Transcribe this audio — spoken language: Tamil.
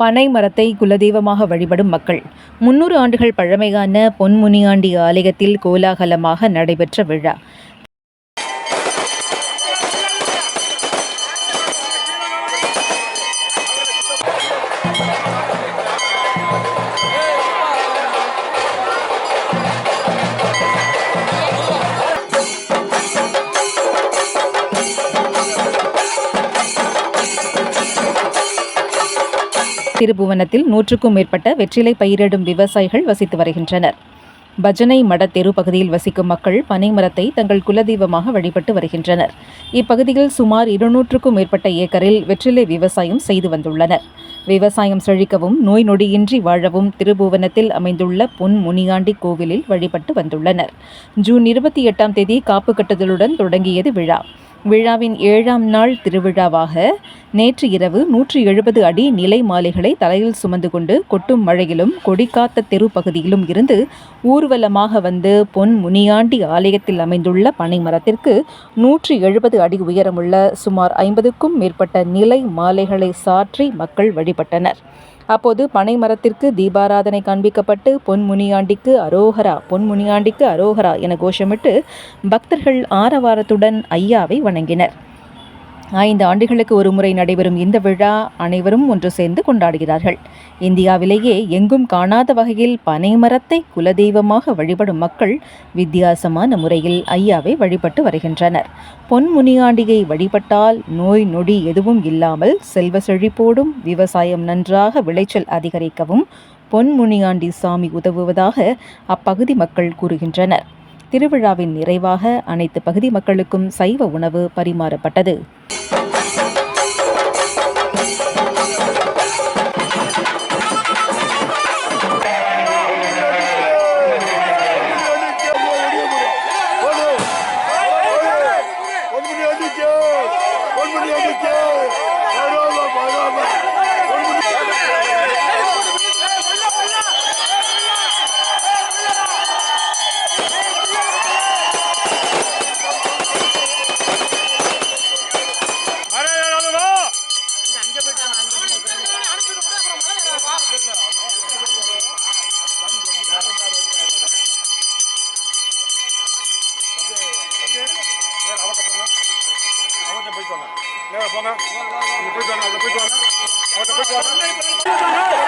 பனை மரத்தை குலதெய்வமாக வழிபடும் மக்கள். முன்னூறு ஆண்டுகள் பழமையான பொன்முனியாண்டி ஆலயத்தில் கோலாகலமாக நடைபெற்ற விழா. திருபுவனத்தில் நூற்றுக்கும் மேற்பட்ட வெற்றிலை பயிரிடும் விவசாயிகள் வசித்து வருகின்றனர். பஜனை மட தெரு பகுதியில் வசிக்கும் மக்கள் பனை மரத்தை தங்கள் குலதெய்வமாக வழிபட்டு வருகின்றனர். இப்பகுதியில் சுமார் இருநூற்றுக்கும் மேற்பட்ட ஏக்கரில் வெற்றிலை விவசாயம் செய்து வந்துள்ளனர். விவசாயம் செழிக்கவும் நோய் நொடியின்றி வாழவும் திருபுவனத்தில் அமைந்துள்ள பொன் முனியாண்டி கோவிலில் வழிபட்டு வந்துள்ளனர். ஜூன் இருபத்தி எட்டாம் தேதி காப்பு கட்டுதலுடன் தொடங்கியது விழா. விழாவின் ஏழாம் நாள் திருவிழாவாக நேற்று இரவு நூற்றி எழுபது அடி நிலை மாலைகளை தலையில் சுமந்து கொண்டு கொட்டும் மழையிலும் கொடிக்காத்த தெரு பகுதியிலும் இருந்து ஊர்வலமாக வந்து பொன் முனியாண்டி ஆலயத்தில் அமைந்துள்ள பனைமரத்திற்கு நூற்றி எழுபது அடி உயரமுள்ள சுமார் ஐம்பதுக்கும் மேற்பட்ட நிலை மாலைகளை சாற்றி மக்கள் வழிபட்டனர். அப்போது பனை மரத்திற்கு தீபாராதனை காண்பிக்கப்பட்டு பொன்முனியாண்டிக்கு அரோகரா பொன்முனியாண்டிக்கு அரோகரா என கோஷமிட்டு பக்தர்கள் ஆரவாரத்துடன் ஐயாவை வணங்கினர். ஐந்து ஆண்டுகளுக்கு ஒரு முறை நடைபெறும் இந்த விழா அனைவரும் ஒன்று சேர்ந்து கொண்டாடுகிறார்கள். இந்தியாவிலேயே எங்கும் காணாத வகையில் பனைமரத்தை குலதெய்வமாக வழிபடும் மக்கள் வித்தியாசமான முறையில் ஐயாவை வழிபட்டு வருகின்றனர். பொன்முனியாண்டியை வழிபட்டால் நோய் நொடி எதுவும் இல்லாமல் செல்வ செழிப்போடும் விவசாயம் நன்றாக விளைச்சல் அதிகரிக்கவும் பொன்முனியாண்டி சாமி உதவுவதாக அப்பகுதி மக்கள் கூறுகின்றனர். திருவிழாவின் நிறைவாக அனைத்து பகுதி மக்களுக்கும் சைவ உணவு பரிமாறப்பட்டது. Leva a bola. Depois do Ana, depois do Ana. Depois do Ana.